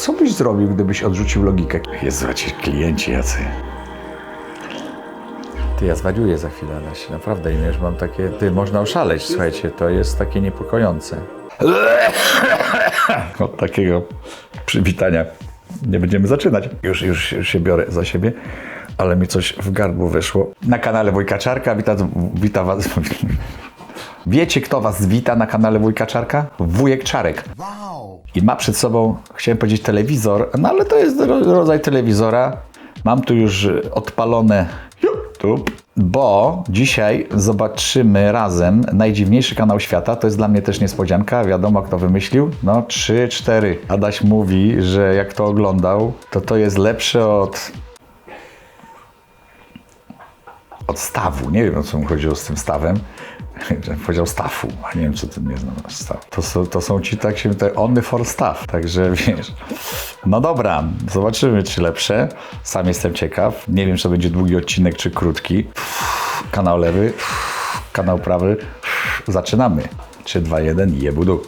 Co byś zrobił, gdybyś odrzucił logikę? Jezu, a ci klienci jacy. Ty, ja zwariuję za chwilę, Adaś. Naprawdę, nie, już mam takie... Ty, można oszaleć, słuchajcie, to jest takie niepokojące. Od takiego przywitania nie będziemy zaczynać. Już, już, już się biorę za siebie, ale mi coś w gardło wyszło. Na kanale Wojka Czarka, wita, wita was... Wiecie, kto was wita na kanale Wujka Czarka? Wujek Czarek. I ma przed sobą, chciałem powiedzieć telewizor, no ale to jest ro- rodzaj telewizora. Mam tu już odpalone YouTube, bo dzisiaj zobaczymy razem najdziwniejszy kanał świata. To jest dla mnie też niespodzianka. Wiadomo, kto wymyślił. No, 3, 4. Adaś mówi, że jak to oglądał, to to jest lepsze od od stawu. Nie wiem, o co mu chodziło z tym stawem. Powiedział stafu, a nie wiem, co tym nie znam. Staw. To, są, to są ci tak się te only for staff, także wiesz. No dobra, zobaczymy, czy lepsze. Sam jestem ciekaw. Nie wiem, czy to będzie długi odcinek, czy krótki. Kanał lewy, kanał prawy. Zaczynamy. 3, 2, 1 i jebudu.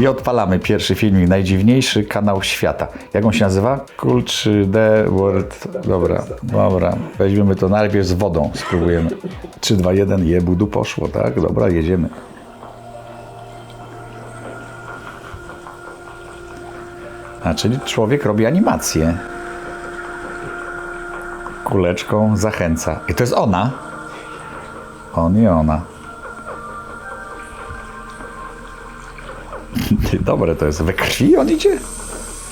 I odpalamy pierwszy filmik, najdziwniejszy kanał świata. Jak on się nazywa? Cool 3D World. Dobra, dobra. Weźmiemy to najpierw z wodą, spróbujemy. 3, 2, 1, jebudu poszło, tak? Dobra, jedziemy. A, czyli człowiek robi animację. Kuleczką zachęca. I to jest ona. On i ona. Dobre to jest. We krwi on idzie?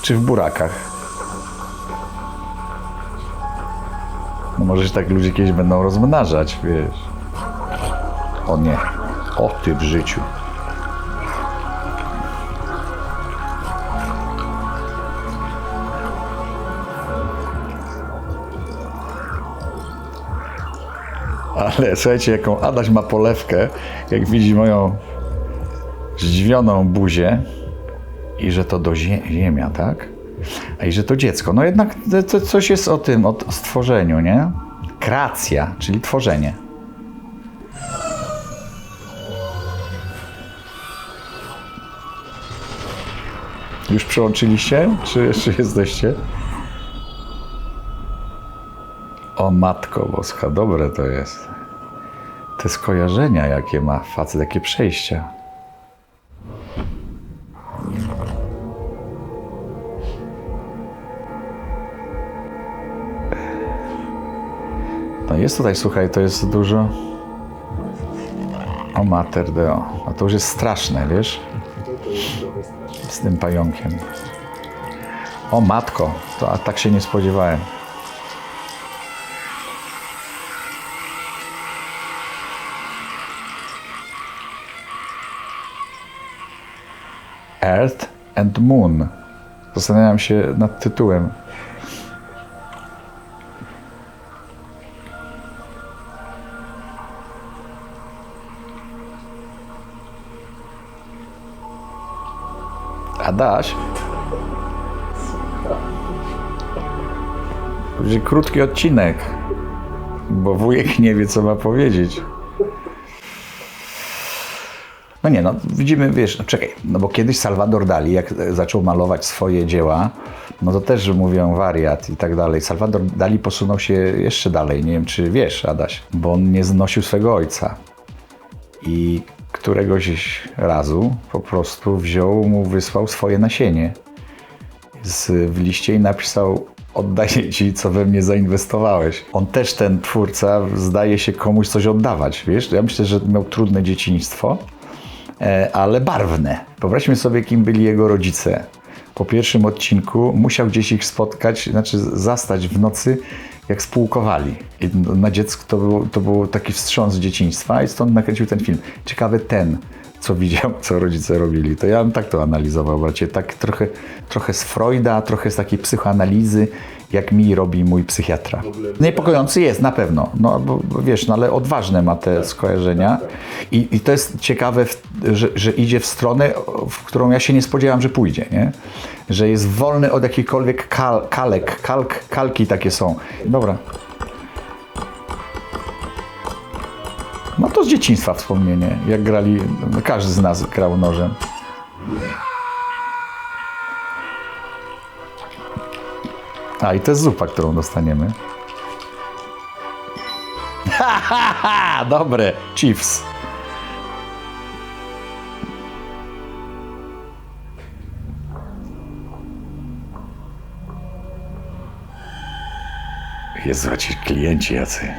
Czy w burakach? No może się tak ludzie kiedyś będą rozmnażać, wiesz. O nie. O ty w życiu. Ale słuchajcie, jaką Adaś ma polewkę, jak widzi moją zdziwioną buzię i że to do zie ziemia, tak? A i że to dziecko. No jednak to, coś jest o tym, o stworzeniu, nie? Kreacja, czyli tworzenie. Już przyłączyliście? Czy jeszcze jesteście? O matko boska, dobre to jest. Te skojarzenia, jakie ma facet, jakie przejścia. Jest tutaj, słuchaj, to jest dużo. O mater deo. A to już jest straszne, wiesz? Z tym pająkiem. O matko, to a tak się nie spodziewałem. Earth and Moon. Zastanawiam się nad tytułem. Adaś? Będzie krótki odcinek, bo wujek nie wie, co ma powiedzieć. No nie, no widzimy, wiesz, no czekaj, no bo kiedyś Salvador Dali, jak zaczął malować swoje dzieła, no to też mówią wariat i tak dalej. Salvador Dali posunął się jeszcze dalej, nie wiem czy wiesz, Adaś, bo on nie znosił swego ojca. I któregoś razu po prostu wziął mu, wysłał swoje nasienie z, w liście i napisał oddaję ci, co we mnie zainwestowałeś. On też, ten twórca, zdaje się komuś coś oddawać, wiesz? Ja myślę, że miał trudne dzieciństwo, e, ale barwne. Wyobraźmy sobie, kim byli jego rodzice. Po pierwszym odcinku musiał gdzieś ich spotkać, znaczy zastać w nocy, jak spółkowali. I na dziecku to był, to był taki wstrząs dzieciństwa i stąd nakręcił ten film. Ciekawy ten, co widział, co rodzice robili. To ja bym tak to analizował, bracie. Tak trochę, trochę z Freuda, trochę z takiej psychoanalizy jak mi robi mój psychiatra. Niepokojący jest na pewno, no bo wiesz, no ale odważne ma te skojarzenia i, i to jest ciekawe, że, że idzie w stronę, w którą ja się nie spodziewałem, że pójdzie, nie? Że jest wolny od jakichkolwiek kal, kalek, kalk, kalki takie są. Dobra. No to z dzieciństwa wspomnienie, jak grali, no każdy z nas grał nożem. A i to jest zupa, którą dostaniemy. Ha, ha, ha! Dobre, Chiefs. Jezu, ci klienci jacy.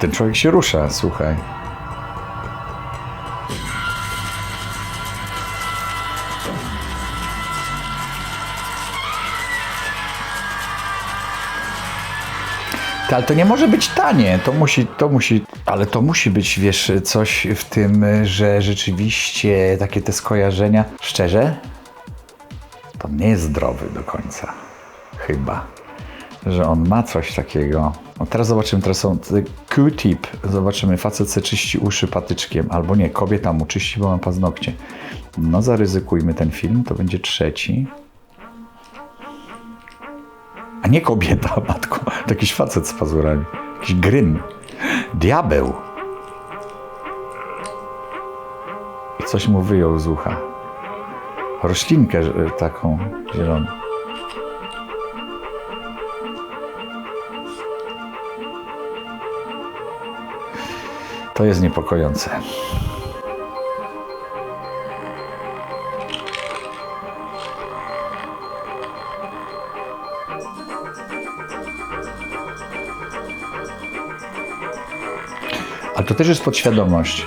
Ten człowiek się rusza, słuchaj. Ale to nie może być tanie, to musi, to musi, ale to musi być, wiesz, coś w tym, że rzeczywiście takie te skojarzenia, szczerze, to nie jest zdrowy do końca, chyba, że on ma coś takiego. No teraz zobaczymy, teraz są Q-tip, zobaczymy, facet se czyści uszy patyczkiem, albo nie, kobieta mu czyści, bo ma paznokcie. No zaryzykujmy ten film, to będzie trzeci. A nie kobieta, matko. To jakiś facet z pazurami. Jakiś gryn. Diabeł. I coś mu wyjął z ucha. Roślinkę że- taką zieloną. To jest niepokojące. Ale to też jest podświadomość.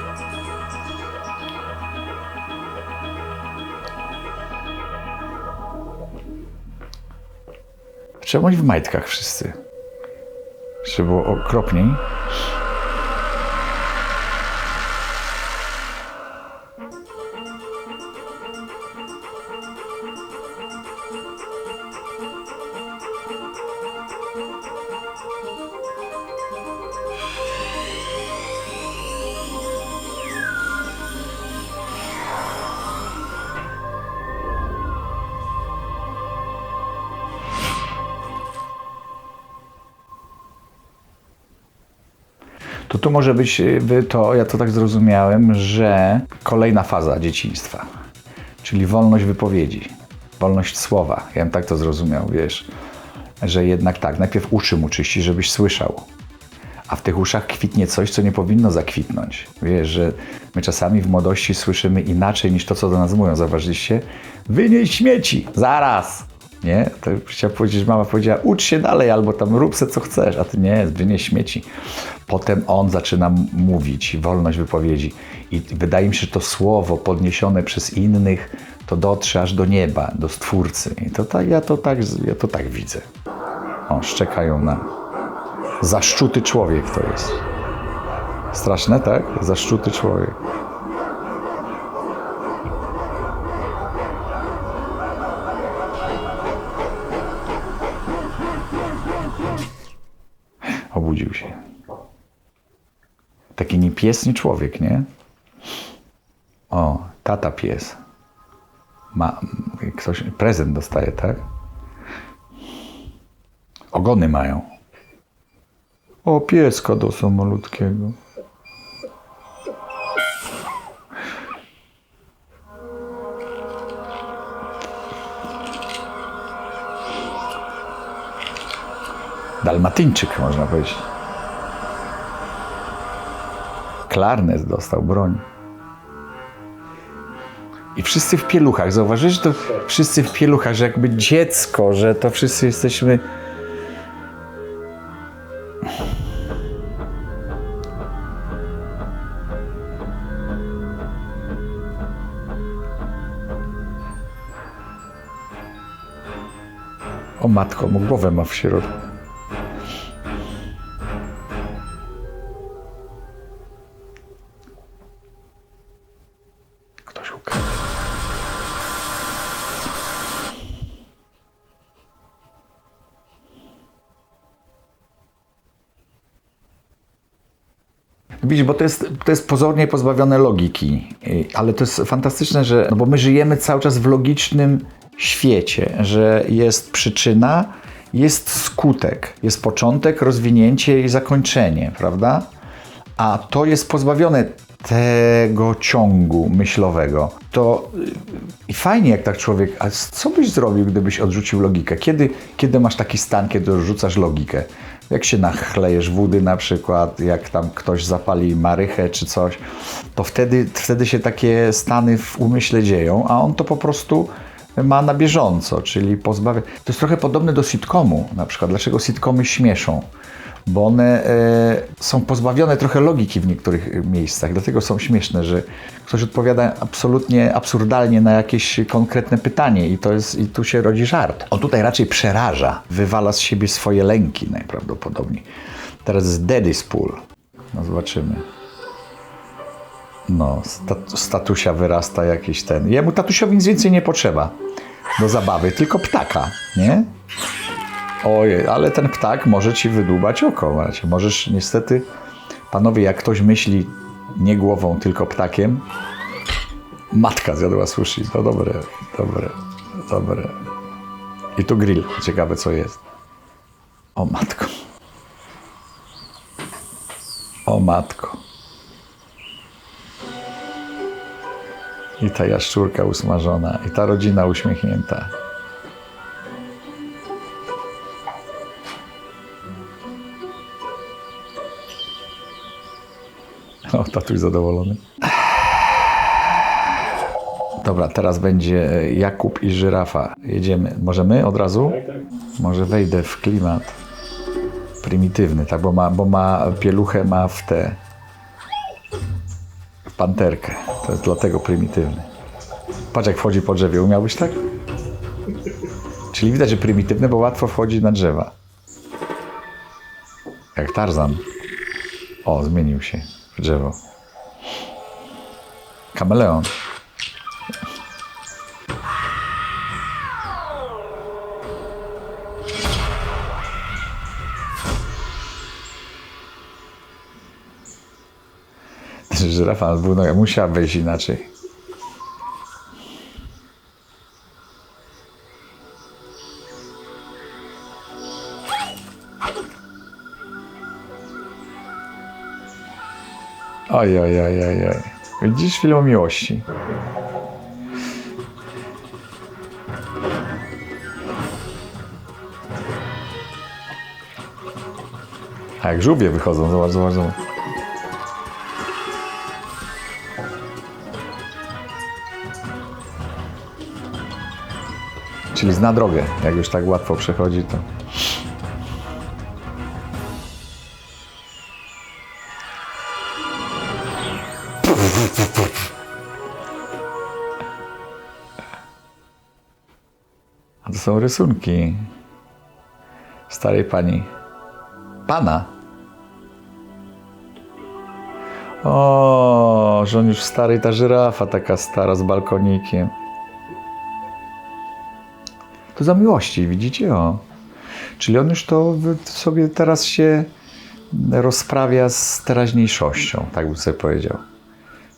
Czemu oni w majtkach wszyscy? Żeby było okropniej. Tu może być y, to, ja to tak zrozumiałem, że kolejna faza dzieciństwa, czyli wolność wypowiedzi, wolność słowa. Ja bym tak to zrozumiał, wiesz, że jednak tak, najpierw uszy mu czyści, żebyś słyszał, a w tych uszach kwitnie coś, co nie powinno zakwitnąć. Wiesz, że my czasami w młodości słyszymy inaczej niż to, co do nas mówią. Zauważyliście? Wynieś śmieci! Zaraz! Nie? To chciała powiedzieć, mama powiedziała, ucz się dalej, albo tam rób se co chcesz, a ty nie, wynieś śmieci. Potem on zaczyna mówić, wolność wypowiedzi. I wydaje mi się, że to słowo podniesione przez innych, to dotrze aż do nieba, do Stwórcy. I to tak, ja, to tak, ja to tak widzę. O, szczekają na, Zaszczuty człowiek to jest. Straszne, tak? Zaszczuty człowiek. Pies, nie człowiek, nie? O, tata pies. Ma, ktoś prezent dostaje, tak? Ogony mają. O, pieska do malutkiego. Dalmatyńczyk, można powiedzieć. Klarnes dostał broń. I wszyscy w pieluchach. Zauważyłeś, że to wszyscy w pieluchach, że jakby dziecko, że to wszyscy jesteśmy... O matko, mu głowę ma w środku. Widzisz, bo to jest, to jest pozornie pozbawione logiki, ale to jest fantastyczne, że, no bo my żyjemy cały czas w logicznym świecie, że jest przyczyna, jest skutek, jest początek, rozwinięcie i zakończenie, prawda? A to jest pozbawione tego ciągu myślowego. To i fajnie, jak tak człowiek, a co byś zrobił, gdybyś odrzucił logikę? Kiedy, kiedy masz taki stan, kiedy odrzucasz logikę? Jak się nachlejesz wody na przykład, jak tam ktoś zapali marychę czy coś, to wtedy, wtedy się takie stany w umyśle dzieją, a on to po prostu ma na bieżąco, czyli pozbawia. To jest trochę podobne do sitcomu na przykład. Dlaczego sitcomy śmieszą? Bo one e, są pozbawione trochę logiki w niektórych miejscach, dlatego są śmieszne, że ktoś odpowiada absolutnie absurdalnie na jakieś konkretne pytanie i to jest, i tu się rodzi żart. On tutaj raczej przeraża, wywala z siebie swoje lęki najprawdopodobniej. Teraz jest Daddy's Pool. No zobaczymy. No, sta- statusia wyrasta jakiś ten. Jemu tatusiowi nic więcej nie potrzeba do zabawy, tylko ptaka, nie? Ojej, ale ten ptak może ci wydłubać oko, Macie. Możesz niestety, panowie, jak ktoś myśli nie głową, tylko ptakiem, matka zjadła sushi. To dobre, dobre, dobre. I tu grill. Ciekawe, co jest. O matko. O matko. I ta jaszczurka usmażona, i ta rodzina uśmiechnięta. O, tatuś zadowolony. Dobra, teraz będzie e, Jakub i żyrafa. Jedziemy. Możemy od razu? Może wejdę w klimat prymitywny, tak? Bo ma, bo ma pieluchę, ma w w panterkę. To jest dlatego prymitywny. Patrz jak wchodzi po drzewie. Umiałbyś tak? Czyli widać, że prymitywny, bo łatwo wchodzi na drzewa. Jak Tarzan. O, zmienił się w drzewo. Kameleon. Żyrafa był, no, musiała wejść inaczej. Oj, oj, oj, oj, oj. Widzisz o miłości. A jak żółwie wychodzą, zobacz, zobacz, zobacz. Czyli zna drogę. Jak już tak łatwo przechodzi, to... A to są rysunki starej pani. Pana. O, że on już stary, ta żyrafa taka stara z balkonikiem. To za miłości, widzicie? O. Czyli on już to sobie teraz się rozprawia z teraźniejszością, tak bym sobie powiedział.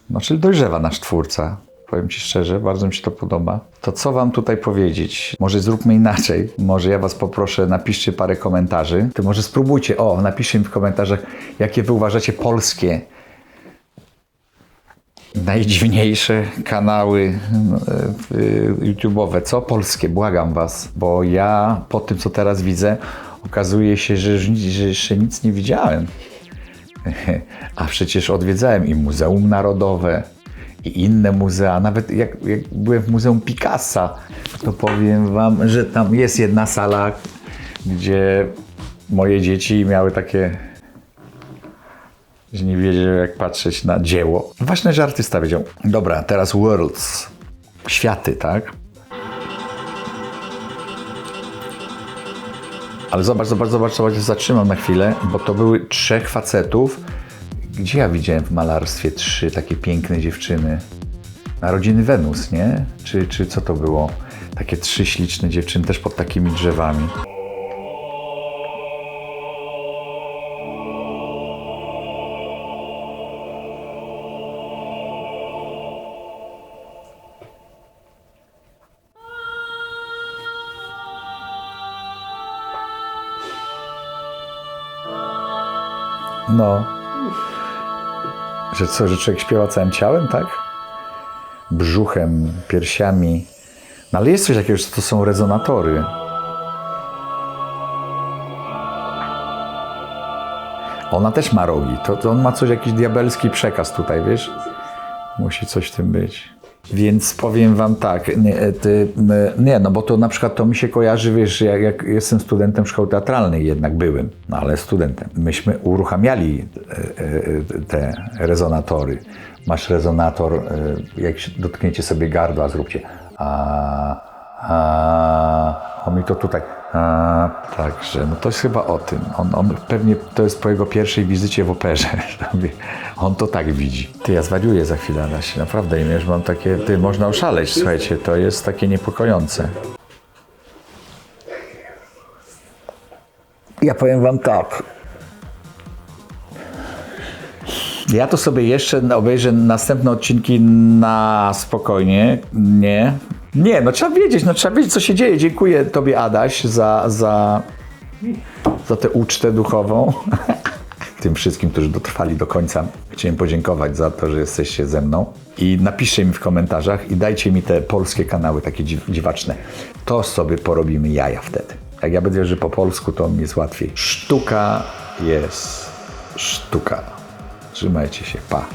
No, czyli dojrzewa nasz twórca. Powiem Ci szczerze, bardzo mi się to podoba. To co Wam tutaj powiedzieć? Może zróbmy inaczej. Może ja Was poproszę, napiszcie parę komentarzy. Ty może spróbujcie, o, napiszcie mi w komentarzach, jakie Wy uważacie polskie najdziwniejsze kanały e, e, YouTube'owe. Co polskie? Błagam Was, bo ja po tym, co teraz widzę, okazuje się, że, że jeszcze nic nie widziałem. A przecież odwiedzałem i Muzeum Narodowe, i inne muzea. Nawet jak, jak byłem w Muzeum Picassa, to powiem Wam, że tam jest jedna sala, gdzie moje dzieci miały takie, że nie wiedziały jak patrzeć na dzieło. Ważne, że artysta wiedział. Dobra, teraz worlds. Światy, tak? Ale zobacz, zobacz, zobacz, zobacz, zatrzymam na chwilę, bo to były trzech facetów. Gdzie ja widziałem w malarstwie trzy takie piękne dziewczyny? Narodziny Wenus, nie? Czy, czy co to było? Takie trzy śliczne dziewczyny, też pod takimi drzewami. No. Że co, że człowiek śpiewa całym ciałem, tak? Brzuchem, piersiami. No ale jest coś takiego, że to są rezonatory. Ona też ma rogi. To, to on ma coś, jakiś diabelski przekaz tutaj, wiesz? Musi coś w tym być. Więc powiem wam tak, nie, e, ty, nie, no bo to na przykład to mi się kojarzy, wiesz, jak, jak jestem studentem szkoły teatralnej, jednak byłem, no ale studentem. Myśmy uruchamiali e, e, te rezonatory. Masz rezonator, jak dotkniecie sobie gardła, zróbcie a, a, on mi to tutaj. A, także, no to jest chyba o tym. On, on pewnie to jest po jego pierwszej wizycie w operze. On to tak widzi. Ty, ja zwariuję za chwilę, Adaś. Naprawdę, ja już mam takie, ty, można oszaleć, słuchajcie, to jest takie niepokojące. Ja powiem wam tak. Ja to sobie jeszcze obejrzę następne odcinki na spokojnie. Nie. Nie, no trzeba wiedzieć, no trzeba wiedzieć, co się dzieje. Dziękuję Tobie, Adaś, za, za, za tę ucztę duchową. Tym wszystkim, którzy dotrwali do końca, chciałem podziękować za to, że jesteście ze mną. I napiszcie mi w komentarzach i dajcie mi te polskie kanały, takie dziw- dziwaczne. To sobie porobimy jaja wtedy. Jak ja będę że po polsku, to mi jest łatwiej. Sztuka jest sztuka. Trzymajcie się, pa.